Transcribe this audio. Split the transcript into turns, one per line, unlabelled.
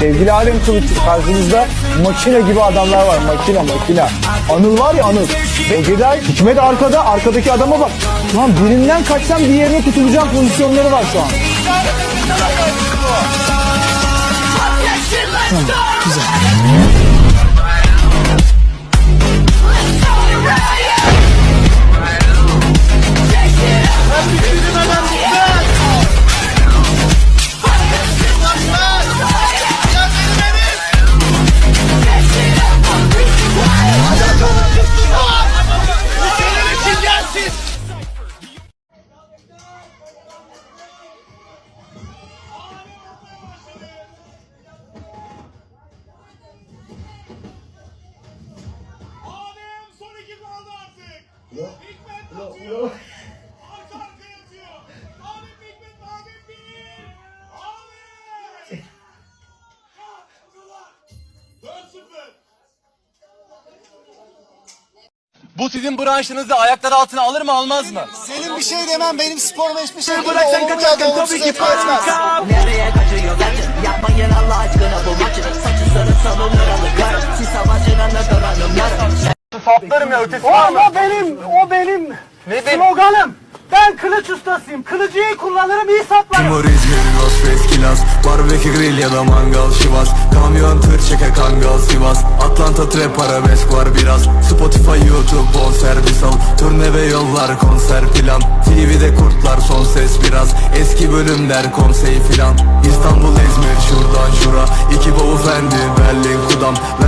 Sevgili Alem Kılıç karşımızda makine gibi adamlar var. Makine makine. Anıl var ya Anıl. Egeday, Hikmet arkada. Arkadaki adama bak. Şu an birinden kaçsam diğerine tutulacağım pozisyonları var şu an.
Artık. Hikmet atıyor. Arka arkaya atıyor. Adem Hikmet Adem bir. Adem. Kalktılar. 4-0.
Bu sizin branşınızı ayaklar altına alır mı almaz mı?
Senin bir şey demem benim sporuma hiçbir şey
Bırak sen
olumlu
kaçarken
ya da olumsuz
tabii ki
etmez.
Nereye kaçıyor Yapmayın
Saplarım ya ötesi
O
var mı?
ama benim, o benim
Ne benim?
sloganım. Ben kılıç ustasıyım. Kılıcı iyi kullanırım, iyi saplarım.
Timur İzmir, Los Feskilas Barbekü grill ya da mangal Şivas Kamyon tır çeker kangal Sivas Atlanta trap arabesk var biraz Spotify YouTube bol servis al Turne ve yollar konser plan TV'de kurtlar son ses biraz Eski bölümler konsey filan İstanbul İzmir şuradan şura İki bavul fendi Berlin kudam Ver